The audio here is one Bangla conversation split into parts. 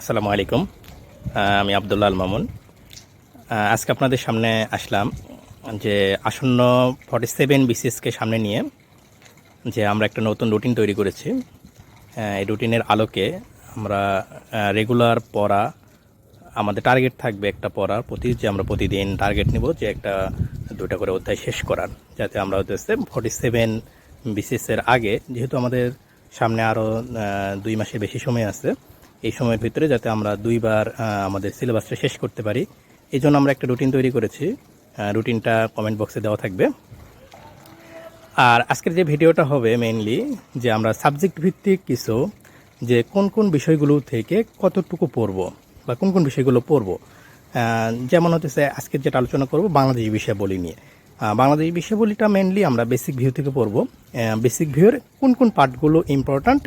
আসসালামু আলাইকুম। আমি আবদুল্লাহ আল মামুন। আজকে আপনাদের সামনে আসলাম যে আসন্ন ফর্টি সেভেন বিসিএসকে সামনে নিয়ে যে আমরা একটা নতুন রুটিন তৈরি করেছি। এই রুটিনের আলোকে আমরা রেগুলার পড়া, আমাদের টার্গেট থাকবে একটা পড়ার প্রতি, যে আমরা প্রতিদিন টার্গেট নিব যে একটা দুটা করে অধ্যায় শেষ করার, যাতে আমরা হচ্ছে ফর্টি সেভেন বিসিএসের আগে, যেহেতু আমাদের সামনে আরও দুই মাসের বেশি সময় আছে এই সময়ের ভিতরে যাতে আমরা দুইবার আমাদের সিলেবাসটা শেষ করতে পারি। এই জন্য আমরা একটা রুটিন তৈরি করেছি। রুটিনটা কমেন্ট বক্সে দেওয়া থাকবে। আর আজকের যে ভিডিওটা হবে মেইনলি যে আমরা সাবজেক্ট ভিত্তিক কিছু, যে কোন কোন বিষয়গুলো থেকে কতটুকু পড়ব বা কোন কোন বিষয়গুলো পড়ব যেমন হচ্ছে আজকের যেটা আলোচনা করব, বাংলাদেশি বলি নিয়ে। বাংলাদেশি বিষয়াবলীটা মেনলি আমরা বেসিক ভিউ থেকে পড়ব। বেসিক ভিউয়ের কোন কোন পার্টগুলো ইম্পর্ট্যান্ট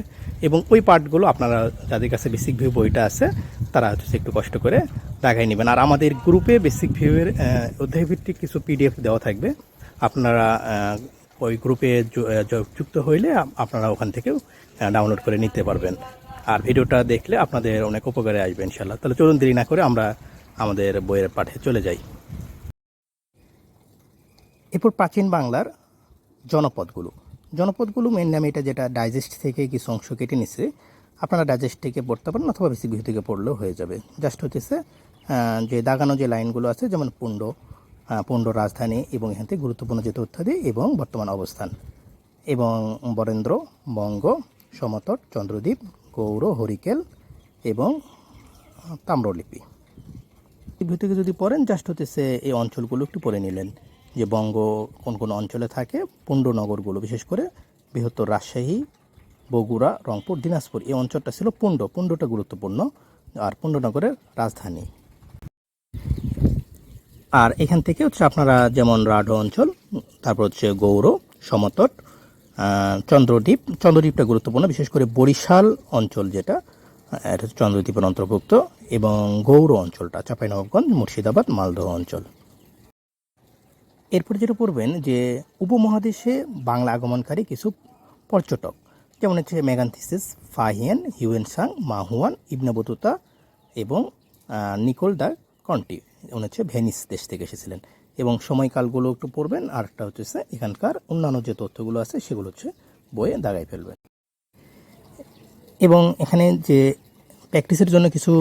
এবং ওই পার্টগুলো আপনারা যাদের কাছে বেসিক ভিউ বইটা আছে, তারা হচ্ছে একটু কষ্ট করে দেখাই নেবেন। আর আমাদের গ্রুপে বেসিক ভিউয়ের অধ্যায়ভিত্তিক কিছু পিডিএফ দেওয়া থাকবে। আপনারা ওই গ্রুপে যুক্ত হইলে আপনারা ওখান থেকেও ডাউনলোড করে নিতে পারবেন। আর ভিডিওটা দেখলে আপনাদের অনেক উপকারে আসবে ইনশাল্লাহ তাহলে চলুন দেরি না করে আমরা আমাদের বইয়ের পাঠে চলে যাই। এরপর প্রাচীন বাংলার জনপদগুলো। জনপদগুলো মেনলি আমি এটা যেটা ডাইজেস্ট থেকে কিছু অংশ কেটে নিছে, আপনারা ডাইজেস্ট থেকে পড়তে পারেন অথবা বেসিক ভিউ থেকে পড়লেও হয়ে যাবে। জাস্ট হচ্ছে যে দাগানো যে লাইনগুলো আছে, যেমন পুণ্ড পুণ্ড রাজধানী এবং এখান থেকে গুরুত্বপূর্ণ যে তথ্যাদি এবং বর্তমান অবস্থান। এবং বরেন্দ্র, বঙ্গ, সমতট, চন্দ্রদ্বীপ গৌর হরিকেল এবং তাম্রলিপি। ভিউ থেকে যদি পড়েন জাস্ট হতেছে এই অঞ্চলগুলো একটু পড়ে নিলেন। যে বঙ্গ কোন কোন অঞ্চলে থাকে পুণ্ডনগরগুলো বিশেষ করে বৃহত্তর রাজশাহী, বগুড়া, রংপুর, দিনাজপুর, এই অঞ্চলটা ছিল পুণ্ড। পুণ্ডটা গুরুত্বপূর্ণ, আর পুণ্ডনগরের রাজধানী। আর এখান থেকে হচ্ছে আপনারা যেমন রাঢ় অঞ্চল, তারপর হচ্ছে গৌর সমতট চন্দ্রদ্বীপ। চন্দ্রদ্বীপটা গুরুত্বপূর্ণ, বিশেষ করে বরিশাল অঞ্চল যেটা এটা চন্দ্রদ্বীপের অন্তর্ভুক্ত, এবং গৌর অঞ্চলটা, চাঁপাইনবাবগঞ্জ, মুর্শিদাবাদ, মালদহ অঞ্চল। এরপরে যেটা পড়বেন যে উপমহাদেশে বাংলা আগমনকারী কিছু পর্যটক। যেমন হচ্ছে Megasthenes Fahien Hiuen Tsang Ma Huan Ibn Battuta এবং নিকোল দা কন্টি। উনি হচ্ছে ভেনিস দেশ থেকে এসেছিলেন। এবং সময়কালগুলো একটু পড়বেন আর একটা হচ্ছে এখানকার অন্যান্য যে তথ্যগুলো আছে, সেগুলো হচ্ছে বইয়ে দাগাই ফেলবেন। এবং এখানে যে প্র্যাকটিসের জন্য কিছু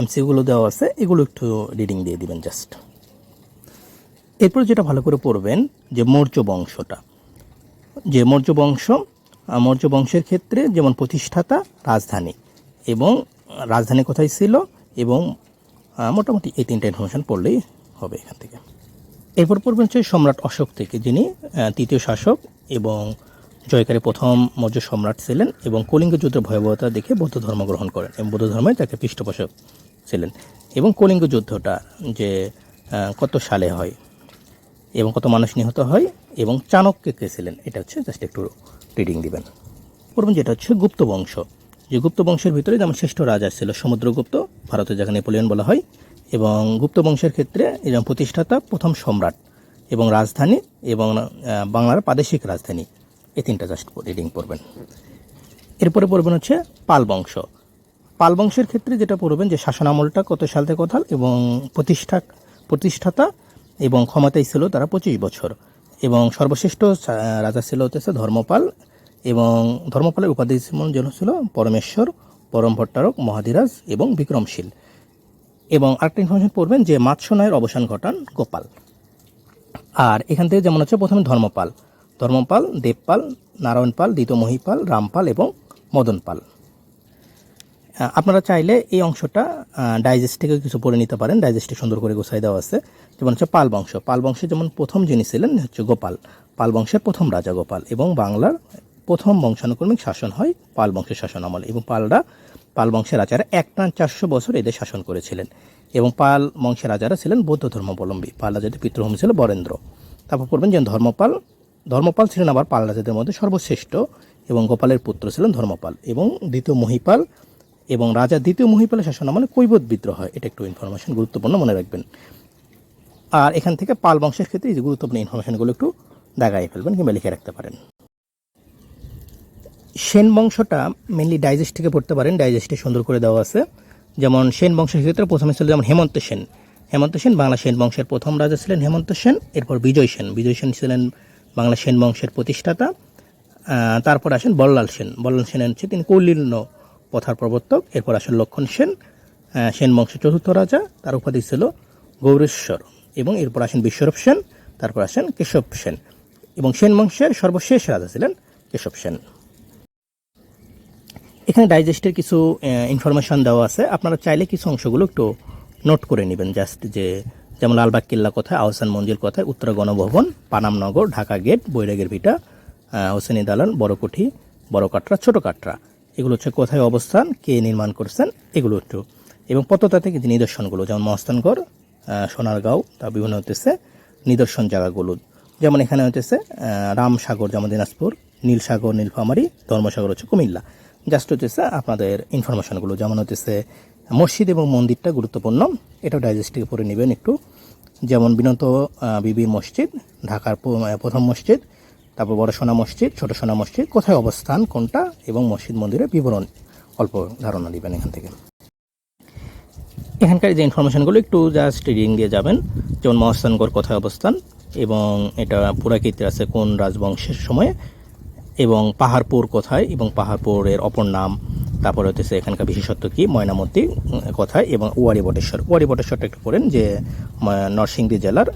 এমসিগুলো দেওয়া আছে, এগুলো একটু রিডিং দিয়ে দিবেন জাস্ট। এরপর যেটা ভালো করে পড়বেন যে মৌর্য বংশটা। যে মৌর্য বংশ মৌর্য বংশের ক্ষেত্রে যেমন প্রতিষ্ঠাতা, রাজধানী এবং রাজধানী কোথায় ছিল এবং মোটামুটি এই তিনটা ইনফরমেশন পড়লেই হবে এখান থেকে। এরপর পড়বেন হচ্ছে সম্রাট অশোক থেকে, যিনি তৃতীয় শাসক এবং জয়কারী প্রথম মৌর্য সম্রাট ছিলেন এবং কলিঙ্গ যুদ্ধের ভয়াবহতা দেখে বৌদ্ধ ধর্ম গ্রহণ করেন এবং বৌদ্ধ ধর্মে তাকে পৃষ্ঠপোষক ছিলেন। এবং কলিঙ্গ যুদ্ধটা যে কত সালে হয় এবং কত মানুষ নিহত হয় এবং চাণক্য কে ছিলেন, এটা হচ্ছে জাস্ট একটু রিডিং দিবেন। পড়বেন যেটা হচ্ছে গুপ্ত বংশ। যে গুপ্ত বংশের ভিতরে যেমন শ্রেষ্ঠ রাজা ছিল সমুদ্রগুপ্ত ভারতের যাকে নেপোলিয়ন বলা হয়, এবং গুপ্ত বংশের ক্ষেত্রে এরকম প্রতিষ্ঠাতা প্রথম সম্রাট এবং রাজধানী এবং বাংলার প্রাদেশিক রাজধানী। এই তিনটা জাস্ট রিডিং পড়বেন। এরপরে পড়বেন হচ্ছে পাল বংশ। পাল বংশের ক্ষেত্রে যেটা পড়বেন যে শাসন আমলটা কত সাল থেকে কোথাল এবং প্রতিষ্ঠা প্রতিষ্ঠাতা এবং ক্ষমতায় ছিল তারা পঁচিশ বছর। এবং সর্বশ্রেষ্ঠ রাজা ছিল হচ্ছে ধর্মপাল এবং ধর্মপালের উপাধি যেন ছিল পরমেশ্বর পরম ভট্টারক মহাধিরাজ এবং বিক্রমশীল। এবং আরেকটা ইনফরমেশন পড়বেন যে মাৎস্যনয়ের অবসান ঘটান গোপাল। আর এখান থেকে যেমন হচ্ছে প্রথমে ধর্মপাল। ধর্মপাল দেবপাল নারায়ণ পাল দ্বিতীয় মহিপাল রামপাল এবং মদন পাল আহ, আপনারা চাইলে এই অংশটা ডাইজেস্ট থেকে কিছু পড়ে নিতে পারেন। ডাইজেস্টে সুন্দর করে গোছাই দেওয়া আছে। যেমন হচ্ছে পাল বংশ। পাল বংশে যেমন প্রথম যিনি ছিলেন হচ্ছে গোপাল। পাল বংশের প্রথম রাজা গোপাল এবং বাংলার প্রথম বংশানুক্রমিক শাসন হয় পাল বংশের শাসন আমল। এবং পালরা পাল বংশের রাজারা এক টান চারশো বছর এদের শাসন করেছিলেন। এবং পাল বংশের রাজারা ছিলেন বৌদ্ধ ধর্মাবলম্বী। পাল রাজাদের পিতৃভূমি ছিল বরেন্দ্র। তারপর পড়বেন যে ধর্মপাল। ধর্মপাল ছিলেন আবার পাল রাজাদের মধ্যে সর্বশ্রেষ্ঠ এবং গোপালের পুত্র ছিলেন ধর্মপাল এবং দ্বিতীয় মহিপাল এবং রাজা দ্বিতীয় মহিপালের শাসন আমলে কৈবত বিদ্রোহ হয়। এটা একটু ইনফরমেশন গুরুত্বপূর্ণ মনে রাখবেন। আর এখান থেকে পাল বংশের ক্ষেত্রে এই যে গুরুত্বপূর্ণ ইনফরমেশনগুলো একটু দাগাই ফেলবেন কিংবা লিখে রাখতে পারেন। সেন বংশটা মেনলি ডাইজেস্ট থেকে পড়তে পারেন ডাইজেস্টে সুন্দর করে দেওয়া আছে। যেমন সেন বংশের ক্ষেত্রে প্রথমে ছিল যেমন হেমন্ত সেন। হেমন্ত সেন বাংলা সেন বংশের প্রথম রাজা ছিলেন হেমন্ত সেন, এরপর বিজয় সেন। বিজয় সেন ছিলেন বাংলা সেন বংশের প্রতিষ্ঠাতা। তারপর আসেন বল্লাল সেন। বল্লাল সেন হচ্ছে তিনি কৌলিন্য প্রথার প্রবর্তক, এরপর আসেন লক্ষণ সেন সেন বংশের চতুর্থ রাজা, তার উপাধি ছিল গৌরেশ্বর, এবং এরপর আসেন বিশ্বরূপ সেন, তারপর আসেন কেশব সেন, এবং সেন বংশের সর্বশেষ রাজা ছিলেন কেশব সেন। এখানে ডাইজেস্টের কিছু ইনফরমেশন দেওয়া আছে। আপনারা চাইলে কিছু অংশগুলো একটু নোট করে নেবেন জাস্ট যে যেমন লালবাগ কিল্লা কোথায়, আহসান মঞ্জিল কোথায়, উত্তরা গণভবন পানামনগর ঢাকা গেট, বৈরাগের ভিটা হোসেনি দালান বড়কুঠি বড় কাটরা ছোট কাটরা এগুলো হচ্ছে কোথায় অবস্থান কে নির্মাণ করছেন এগুলো একটু। এবং পত্রতাতে কিছু নিদর্শনগুলো যেমন মহস্তানগড় আহ, সোনারগাঁও তা বিভিন্ন হতেছে নিদর্শন জায়গাগুলো। যেমন এখানে হতেছে রামসাগর যেমন দিনাজপুর নীলসাগর নীলফামারী ধর্মসাগর হচ্ছে কুমিল্লা। জাস্ট হতেছে আপনাদের ইনফরমেশনগুলো যেমন হতেছে মসজিদ এবং মন্দিরটা গুরুত্বপূর্ণ এটাও ডাইজেস্ট থেকে পড়ে নেবেন একটু। যেমন বিনত বিবি মসজিদ ঢাকার প্রথম মসজিদ তারপর বড় সোনা মসজিদ, ছোট সোনা মসজিদ, কোথায় অবস্থান, কোনটা, এবং মসজিদ মন্দিরের বিবরণ। অল্প ধারণা দিবেন এখান থেকে। এখানকার যে ইনফরমেশনগুলো একটু জাস্ট রিডিং দিয়ে যাবেন, যেমন মহস্তানগড় কোথায় অবস্থান, এবং এটা পুরাকীর্তি আছে কোন রাজবংশের সময়ে, এবং পাহাড়পুর কোথায়, এবং পাহাড়পুরের অপর নাম, তারপরে হতেছে এখানকার বিশেষত্ব কি, ময়নামতি কোথায়, এবং ওয়ারি বটেশ্বর ওয়ারি বটেশ্বরটা একটু পড়েন যে নরসিংদী জেলার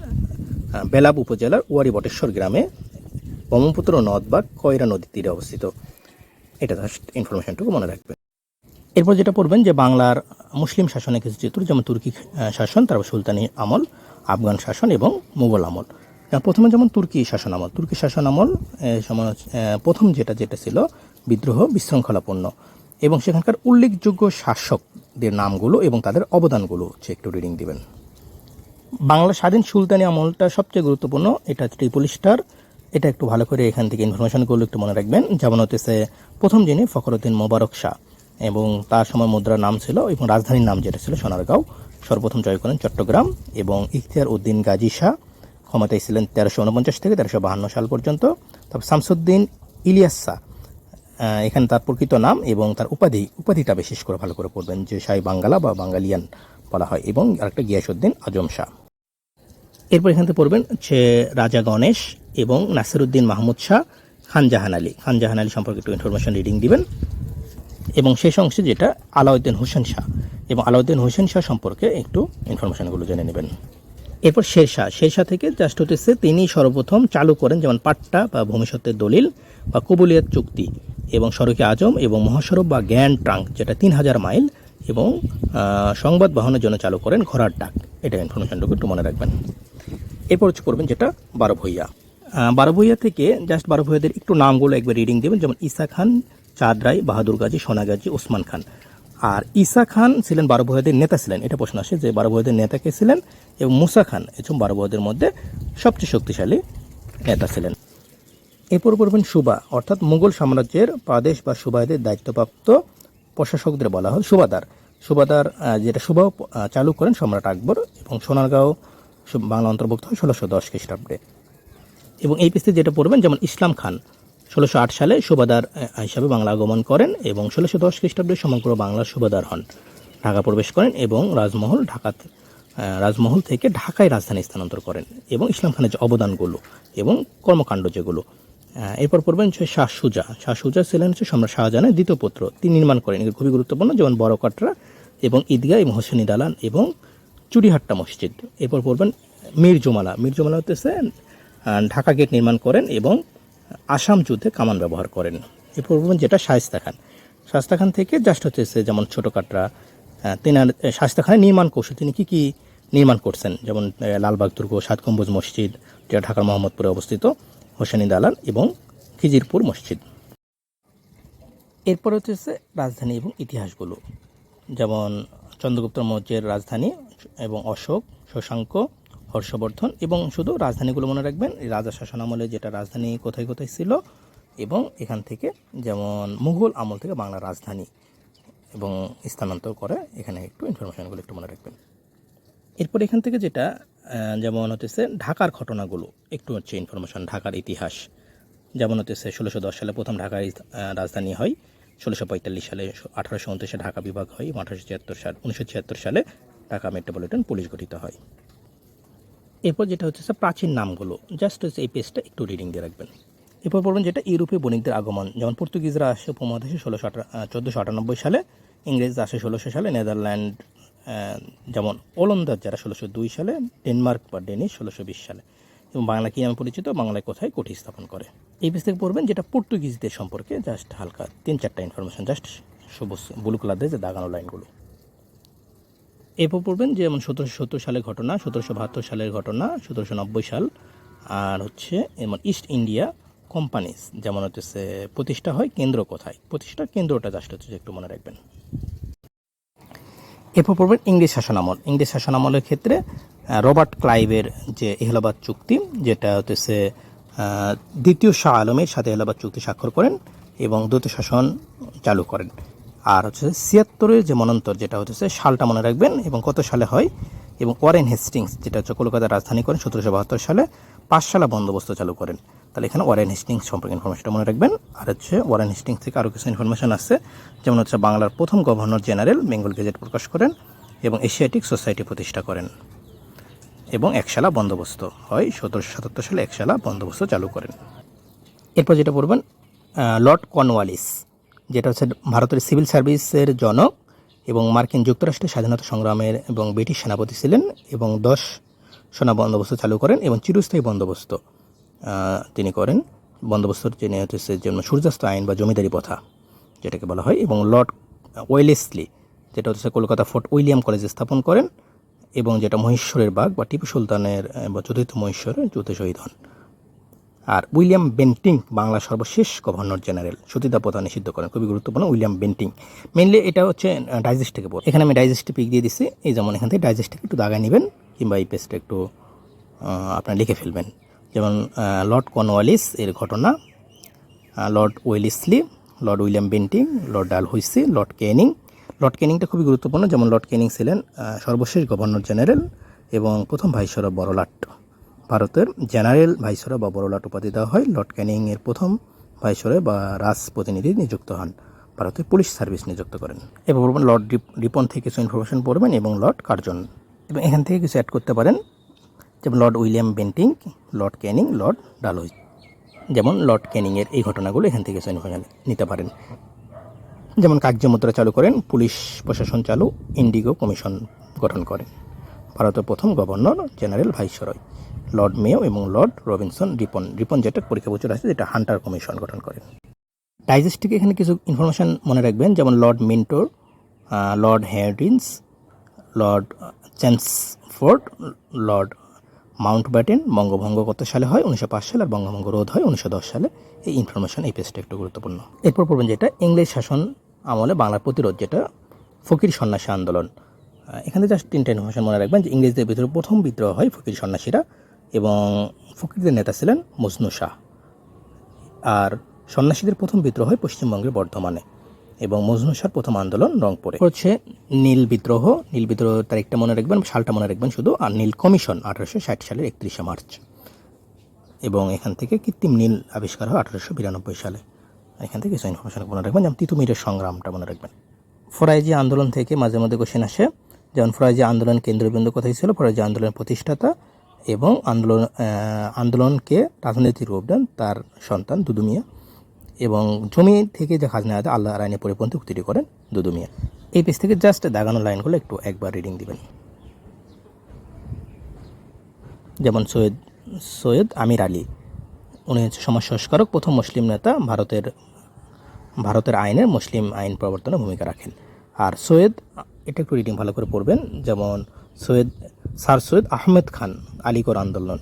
বেলাব উপজেলার ওয়ারি বটেশ্বর গ্রামে ব্রহ্মপুত্র নদ বা কয়রা নদীর তীরে অবস্থিত। এটা জাস্ট ইনফরমেশনটুকু মনে রাখবেন। এরপর যেটা পড়বেন যে বাংলার মুসলিম শাসনের কিছু চিত্র, যেমন তুর্কি শাসন, তারপর সুলতানি আমল, আফগান শাসন এবং মুঘল আমল। প্রথমে যেমন তুর্কি শাসন আমল। তুর্কি শাসন আমল প্রথম যেটা যেটা ছিল বিদ্রোহ বিশৃঙ্খলাপূর্ণ। এবং সেখানকার উল্লেখযোগ্য শাসকদের নামগুলো এবং তাদের অবদানগুলো হচ্ছে একটু রিডিং দিবেন। বাংলা স্বাধীন সুলতানি আমলটা সবচেয়ে গুরুত্বপূর্ণ, এটা ট্রিপল স্টার এটা একটু ভালো করে এখান থেকে ইনফরমেশনগুলো একটু মনে রাখবেন। যেমন হতেছে, প্রথম যিনি ফখরুদ্দিন মোবারক শাহ এবং তার সময় মুদ্রার নাম ছিল এবং রাজধানীর নাম যেটা ছিল সোনারগাঁও। সর্বপ্রথম জয় করেন চট্টগ্রাম এবং ইখতিয়ার উদ্দিন গাজী শাহ। ক্ষমতায় ছিলেন তেরোশো উনপঞ্চাশ থেকে তেরোশো বাহান্ন সাল পর্যন্ত। তারপর শামসুদ্দিন ইলিয়াস শাহ এখানে তার প্রকৃত নাম এবং তার উপাধি, উপাধিটা বিশেষ করে ভালো করে পড়বেন, যে শাহী বাঙ্গালা বা বাঙ্গালিয়ান বলা হয়। এবং আরেকটা গিয়াসুদ্দিন আজম শাহ। এরপর এখান থেকে পড়বেন হচ্ছে রাজা গণেশ এবং নাসিরুদ্দিন মাহমুদ শাহ, খান জাহান আলী। খান জাহান আলী সম্পর্কে একটু ইনফরমেশন রিডিং দিবেন। এবং শেষ অংশে যেটা আলাউদ্দিন হোসেন শাহ। এবং আলাউদ্দিন হোসেন শাহ সম্পর্কে একটু ইনফরমেশনগুলো জেনে নেবেন। এরপর শেরশাহ শেরশাহ থেকে জাস্ট হতেছে তিনি সর্বপ্রথম চালু করেন যেমন পাট্টা বা ভবিষ্যতের দলিল বা কবুলিয়াত চুক্তি এবং সড়কে আজম এবং মহাসড়ক বা জ্ঞান ট্রাঙ্ক, যেটা তিন হাজার মাইল এবং সংবাদ বাহনের জন্য চালু করেন ঘোড়ার ডাক। এটা ইনফরমেশনটুকু একটু মনে রাখবেন। এরপর হচ্ছে করবেন যেটা বারো ভইয়া। বারো ভইয়া থেকে জাস্ট বারো ভইয়াদের একটু নামগুলো একবার রিডিং দেবেন যেমন ঈসা খান চাঁদ রায় বাহাদুর গাজী সোনা গাজী ওসমান খান। আর ঈসা খান ছিলেন বারো ভইয়াদের নেতা ছিলেন এটা প্রশ্ন আসে যে বারো ভইয়াদের নেতা কে ছিলেন এবং মুসা খান এরকম বারো ভইয়াদের মধ্যে সবচেয়ে শক্তিশালী নেতা ছিলেন। এরপর পড়বেন সুবা অর্থাৎ মুঘল সাম্রাজ্যের প্রাদেশ বা সুবাদের দায়িত্বপ্রাপ্ত প্রশাসকদের বলা হয় সুবাদার। সুবাদার যেটা সুবা আহ, চালু করেন সম্রাট আকবর এবং সোনারগাঁও বাংলা অন্তর্ভুক্ত হয় ষোলোশো দশ খ্রিস্টাব্দে। এবং এই পিস্তে যেটা পড়বেন, যেমন ইসলাম খান, ষোলোশো আট সালে সুবাদার হিসাবে বাংলা আগমন করেন এবং ষোলোশো দশ খ্রিস্টাব্দে সমগ্র বাংলার সুবাদার হন। ঢাকা প্রবেশ করেন এবং রাজমহল ঢাকাতে রাজমহল থেকে ঢাকায় রাজধানী স্থানান্তর করেন এবং ইসলাম খানের যে অবদানগুলো এবং কর্মকাণ্ড যেগুলো এরপর পড়বেন হচ্ছে শাহ সুজা। শাহ সুজা ছিলেন হচ্ছে সম্রাট শাহজাহানের দ্বিতীয় পুত্র। তিনি নির্মাণ করেন। খুবই গুরুত্বপূর্ণ, যেমন বড় কাটরা এবং ঈদগাহ এবং হোসেনি দালান এবং চুরিহাট্টা মসজিদ। এরপর পড়বেন মীর জুমালা। মীর জুমালা হতেছে ঢাকা গেট নির্মাণ করেন এবং আসাম যুদ্ধে কামান ব্যবহার করেন। এরপর পড়বেন যেটা শায়স্তা খান। শায়স্তা খান থেকে জাস্ট হচ্ছে যেমন ছোটো কাটরা তেনার শায়স্তা খানের নির্মাণ কৌশল। তিনি কী কী নির্মাণ করছেন? যেমন লালবাগ দুর্গ, সাত মসজিদ, যেটা ঢাকার মোহাম্মদপুরে অবস্থিত, হোসেনি দালান এবং খিজিরপুর মসজিদ। এরপর হচ্ছে রাজধানী এবং ইতিহাসগুলো। যেমন চন্দ্রগুপ্ত মৌর্যের রাজধানী এবং অশোক, শশাঙ্ক, হর্ষবর্ধন এবং শুধু রাজধানীগুলো মনে রাখবেন রাজা শাসন আমলে যেটা রাজধানী কোথায় কোথায় ছিল এবং এখান থেকে যেমন মুঘল আমল থেকে বাংলা রাজধানী এবং স্থানান্তর করে এখানে একটু ইনফরমেশনগুলো একটু মনে রাখবেন। এরপর এখান থেকে যেটা যেমন হতেছে ঢাকার ঘটনাগুলো, একটু হচ্ছে ইনফরমেশন ঢাকার ইতিহাস। যেমন হতেছে ষোলোশো দশ সালে প্রথম ঢাকার রাজধানী হয়। ষোলোশো পঁয়তাল্লিশ সালে আঠারোশো উনত্রিশে ঢাকা বিভাগ হয় এবং আঠারোশো ছিয়াত্তর সাল, উনিশশো ছিয়াত্তর সালে ঢাকা মেট্রোপলিটন পুলিশ গঠিত হয়। এরপর যেটা হচ্ছে প্রাচীন নামগুলো জাস্ট হচ্ছে এই পেজটা একটু রিডিং দিয়ে রাখবেন। এরপর পড়বেন যেটা ইউরোপীয় বণিকদের আগমন, যেমন পর্তুগিজরা আসে উপমহাদেশে ষোলোশো চোদ্দোশো আটানব্বই সালে, ইংরেজরা আসে ষোলোশো সালে, নেদারল্যান্ড যেমন ওলন্দাজ যারা ষোলোশো দুই সালে, ডেনমার্ক বা ডেনিশ ষোলোশো বিশ সালে। এবং বাংলা কী নামে পরিচিত? বাংলায় কোথায় কোঠি স্থাপন করে? এই পেজ থেকে পড়বেন যেটা পর্তুগিজদের সম্পর্কে, জাস্ট হালকা তিন চারটা ইনফরমেশন জাস্ট সবুজ ব্লু কালার দিয়ে যে দাগানো লাইনগুলো। এরপর পড়বেন যেমন সতেরোশো সত্তর সালের ঘটনা, সতেরোশো বাহাত্তর সালের ঘটনা, সতেরোশো নব্বই সাল, আর হচ্ছে যেমন ইস্ট ইন্ডিয়া কোম্পানিজ যেমন হচ্ছে প্রতিষ্ঠা হয় কেন্দ্র কোথায়? প্রতিষ্ঠা কেন্দ্রটা জাস্ট হচ্ছে একটু মনে রাখবেন। এরপর পড়বেন ইংরেজ শাসনামল। ইংরেজ শাসনামলের ক্ষেত্রে রবার্ট ক্লাইভের যে এহলাবাদ চুক্তি, যেটা হতেছে দ্বিতীয় শাহ আলমের সাথে এহলাবাদ চুক্তি স্বাক্ষর করেন এবং দ্বৈত শাসন চালু করেন। আর হচ্ছে ছিয়াত্তরের যে মনন্তর, যেটা হচ্ছে সালটা মনে রাখবেন এবং কত সালে হয়? এবং ওয়ারেন হেস্টিংস, যেটা হচ্ছে কলকাতার রাজধানী করেন, সতেরোশো বাহাত্তর সালে পাঁচশালা বন্দোবস্ত চালু করেন। তাহলে এখানে ওয়ারেন হেস্টিংস সম্পর্কে ইনফরমেশনটা মনে রাখবেন। আর হচ্ছে ওয়ারেন হেস্টিংস থেকে আরও কিছু ইনফরমেশন আছে, যেমন হচ্ছে বাংলার প্রথম গভর্নর জেনারেল বেঙ্গল গেজেট প্রকাশ করেন এবং এশিয়াটিক সোসাইটি প্রতিষ্ঠা করেন। এবং একশালা বন্দোবস্ত হয়। সতেরোশো সাতাত্তর সালে একশালা বন্দোবস্ত চালু করেন। এরপর যেটা পড়বেন লর্ড কর্নওয়ালিস, যেটা হচ্ছে ভারতের সিভিল সার্ভিসের জনক এবং মার্কিন যুক্তরাষ্ট্রের স্বাধীনতা সংগ্রামের এবং ব্রিটিশ সেনাপতি ছিলেন এবং দশ সোনা বন্দোবস্ত চালু করেন এবং চিরস্থায়ী বন্দোবস্ত তিনি করেন। বন্দোবস্তর যিনি হচ্ছে জন্য সূর্যাস্ত আইন বা জমিদারি প্রথা, যেটাকে বলা হয়, এবং লর্ড ওয়েলেসলি, যেটা হচ্ছে কলকাতা ফোর্ট উইলিয়াম কলেজে স্থাপন করেন। এবং যেটা মহেশ্বরের বাঘ বা টিপু সুলতানের বা চতুর্থ মহেশ্বরের যুদ্ধে শহীদ হন। আর উইলিয়াম বেন্টিং বাংলা সর্বশেষ গভর্নর জেনারেল সতীদা প্রথা নিষিদ্ধ করেন। খুবই গুরুত্বপূর্ণ উইলিয়াম বেন্টিং। মেনলি এটা হচ্ছে ডাইজেস্ট থেকে পড়ে এখানে আমি ডাইজেস্টে পিক দিয়ে দিচ্ছি এই যেমন এখান থেকে ডাইজেস্ট থেকে একটু দাগায় নেবেন, কিংবা এই পেজটা একটু আপনার লিখে ফেলবেন। যেমন লর্ড কর্নওয়ালিস এর ঘটনা Lord Wellesley, Lord William Bentinck, Lord Dalhousie Lord Canning Lord কেনিংটা খুবই গুরুত্বপূর্ণ। যেমন লর্ড কেনিং ছিলেন সর্বশেষ গভর্নর জেনারেল এবং প্রথম ভাইসরয় বড়লাট। ভারতের জেনারেল ভাইসরয় বা বড়লাট উপাধি দেওয়া হয়। লর্ড ক্যানিং এর প্রথম ভাইসরয় বা রাজ প্রতিনিধি নিযুক্ত হন। ভারতের পুলিশ সার্ভিস নিযুক্ত করেন। এবার পড়বেন লর্ড রিপন থেকে কিছু ইনফরমেশন পড়বেন এবং লর্ড কার্জন। এবং এখান থেকে কিছু অ্যাড করতে পারেন। যেমন lord William Bentinck, lord Canning lord Dalhousie যেমন লর্ড ক্যানিংয়ের এই ঘটনাগুলো এখান থেকে কিছু ইনফরমেশন নিতে পারেন। যেমন কার্য মুদ্রা চালু করেন, পুলিশ প্রশাসন চালু, ইন্ডিগো কমিশন গঠন করেন। ভারতের প্রথম গভর্নর জেনারেল ভাইসরয়, লর্ড মেও এবং লর্ড রবিনসন রিপন রিপন যেটা পরীক্ষা বছর আছে, যেটা হান্টার কমিশন গঠন করেন। ডাইজেস্ট থেকে এখানে কিছু ইনফরমেশন মনে রাখবেন, যেমন Lord মিন্টোর lord Hardinge, lord Chelmsford lord Mountbatten বঙ্গভঙ্গ কত সালে হয়, উনিশশো পাঁচ সালে, আর বঙ্গভঙ্গ রোধ হয়, উনিশশো দশ সালে। এই ইনফরমেশন এই পেজটা একটু গুরুত্বপূর্ণ। এরপর পড়বেন যেটা, ইংরেজ শাসন আমলে বাংলার প্রতিরোধ যেটা ফকির সন্ন্যাসী আন্দোলন। এখানে জাস্ট তিনটা ইনফরমেশন মনে রাখবেন যে ইংরেজদের ভিতরে প্রথম বিদ্রোহ হয় ফকির সন্ন্যাসীরা এবং ফকিরদের নেতা ছিলেন মজনু শাহ। আর সন্ন্যাসীদের প্রথম বিদ্রোহ হয় পশ্চিমবঙ্গের বর্ধমানে এবং মজনু শাহর প্রথম আন্দোলন রংপুরে। হচ্ছে নীল বিদ্রোহ। নীল বিদ্রোহ তারিখটা মনে রাখবেন, সালটা মনে রাখবেন শুধু। আর নীল কমিশন আঠারোশো ষাট সালের একত্রিশে মার্চ। এবং এখান থেকে কৃত্রিম নীল আবিষ্কার হয় আঠারোশো বিরানব্বই সালে। এখান থেকে কিছু ইনফরমেশন মনে রাখবেন। যেমন তিতুমিরের সংগ্রামটা মনে রাখবেন। ফরাইজি আন্দোলন থেকে মাঝে মধ্যে কোশ্চেন আসে। যেমন ফরাইজি আন্দোলন কেন্দ্রবিন্দু কোথায় ছিল? ফরাইজি আন্দোলনের প্রতিষ্ঠাতা এবং আন্দোলন আন্দোলনকে রাজনৈতিক রূপ দেন তার সন্তান দুদু মিয়া এবং জমি থেকে যে খাজনা আদায়, আল্লাহ আইনে পরিপন্থী উক্তিটি করেন দুদু মিয়া এই পেজ থেকে জাস্ট দাগানো লাইনগুলো একটু একবার রিডিং দিবেন। যেমন সৈয়দ সৈয়দ আমির আলী। উনি হচ্ছে সমাজ সংস্কারক, প্রথম মুসলিম নেতা ভারতের ভারতের আইনের মুসলিম আইন প্রবর্তনে ভূমিকা রাখেন। আর সৈয়দ, এটা একটু রিডিং ভালো করে পড়বেন, যেমন সৈয়দ, স্যার সৈয়দ আহমেদ খান, আলিগড় আন্দোলন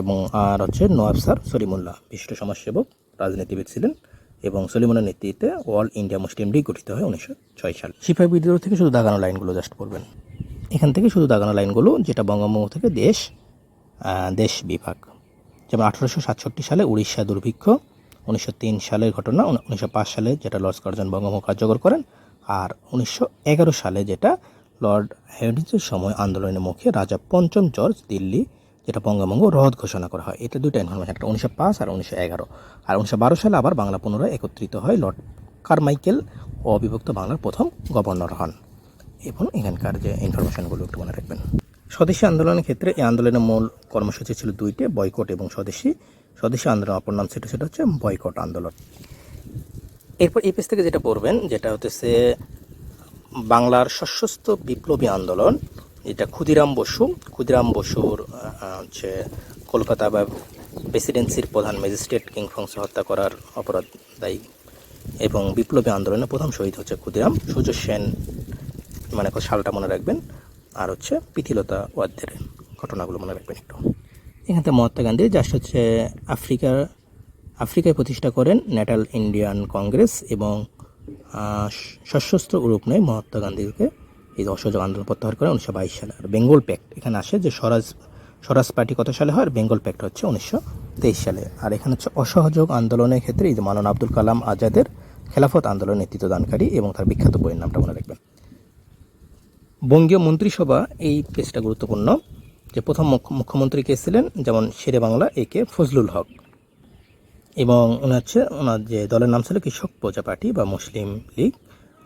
এবং আর হচ্ছে নোয়াব স্যার সলিমুল্লাহ, বিশিষ্ট সমাজসেবক, রাজনীতিবিদ ছিলেন এবং সলিমুল্লাহ নেতৃত্বে অল ইন্ডিয়া মুসলিম লীগ গঠিত হয় উনিশশো ছয় সাল। সিপাহী বিদ্রোহ থেকে শুধু দাগানো লাইনগুলো জাস্ট পড়বেন। এখান থেকে শুধু দাগানো লাইনগুলো, যেটা বঙ্গভঙ্গ থেকে দেশ দেশ বিভাগ। যেমন আঠারোশো সাতষট্টি সালে উড়িষ্যা দুর্ভিক্ষ উনিশশো তিন সালের ঘটনা উনিশশো পাঁচ সালে যেটা লর্ডস কার্জন বঙ্গভঙ্গ কার্যকর করেন, আর উনিশশো এগারো সালে যেটা লর্ড হেরিটেজের সময় আন্দোলনের মুখে রাজা পঞ্চম জর্জ দিল্লি যেটা বঙ্গভঙ্গ রদ ঘোষণা করা হয়। এটা দুইটা ইনফরমেশন একটা উনিশশো পাঁচ আর উনিশশো এগারো। আর উনিশশো বারো সালে আবার বাংলা পুনরায় একত্রিত হয় লর্ড কারমাইকেল, অবিভক্ত বাংলার প্রথম গভর্নর হন। এবং এখানকার যে ইনফরমেশনগুলো একটু মনে রাখবেন। স্বদেশী আন্দোলনের ক্ষেত্রে এই আন্দোলনের মূল কর্মসূচি ছিল দুইটি, বয়কট এবং স্বদেশী। স্বদেশী আন্দোলন অপর নাম সেটা সেটা হচ্ছে বয়কট আন্দোলন। এরপর এই পেজ থেকে যেটা পড়বেন, যেটা হতেছে বাংলার সশস্ত্র বিপ্লবী আন্দোলন, এটা ক্ষুদিরাম বসু। ক্ষুদিরাম বসুর হচ্ছে কলকাতা বা প্রেসিডেন্সির প্রধান ম্যাজিস্ট্রেট কিংফংস হত্যা করার অপরাধ দায়ী এবং বিপ্লবী আন্দোলনে প্রথম শহীদ হচ্ছে ক্ষুদিরাম। সূর্য সেন মানে সালটা মনে রাখবেন। আর হচ্ছে পিথিলতা ওয়াদ্দের, ঘটনাগুলো মনে রাখবেন একটু। এখান মহাত্মা গান্ধী জাস্ট হচ্ছে আফ্রিকার, আফ্রিকায় প্রতিষ্ঠা করেন ন্যাটাল ইন্ডিয়ান কংগ্রেস এবং সশস্ত্র গ্রুপ নেয় মহাত্মা গান্ধীকে। এই অসহযোগ আন্দোলন প্রত্যাহার করেন উনিশশো বাইশ সালে। আর বেঙ্গল প্যাক্ট এখানে আসে যে স্বরাজ স্বরাজ পার্টি কত সালে হয়? আর বেঙ্গল প্যাক্ট হচ্ছে উনিশশো তেইশ সালে। আর এখানে হচ্ছে অসহযোগ আন্দোলনের ক্ষেত্রে এই যে মাওলানা আব্দুল কালাম আজাদের খেলাফত আন্দোলনের নেতৃত্ব দানকারী এবং তার বিখ্যাত বইয়ের নামটা মনে রাখবেন। বঙ্গীয় মন্ত্রিসভা এই পেজটা গুরুত্বপূর্ণ। যে প্রথম মুখ্য- মুখ্যমন্ত্রী কে ছিলেন, যেমন শেরে বাংলা, এ কে ফজলুল হক। এবং ওনার হচ্ছে ওনার যে দলের নাম ছিল কৃষক প্রজা পার্টি বা মুসলিম লীগ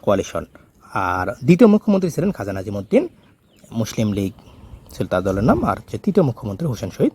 কোয়ালিশন। আর দ্বিতীয় মুখ্যমন্ত্রী ছিলেন খাজা নাজিমুদ্দিন মুসলিম লীগ ছিল তার দলের নাম। আর হচ্ছে তৃতীয় মুখ্যমন্ত্রী হোসেন শহীদ।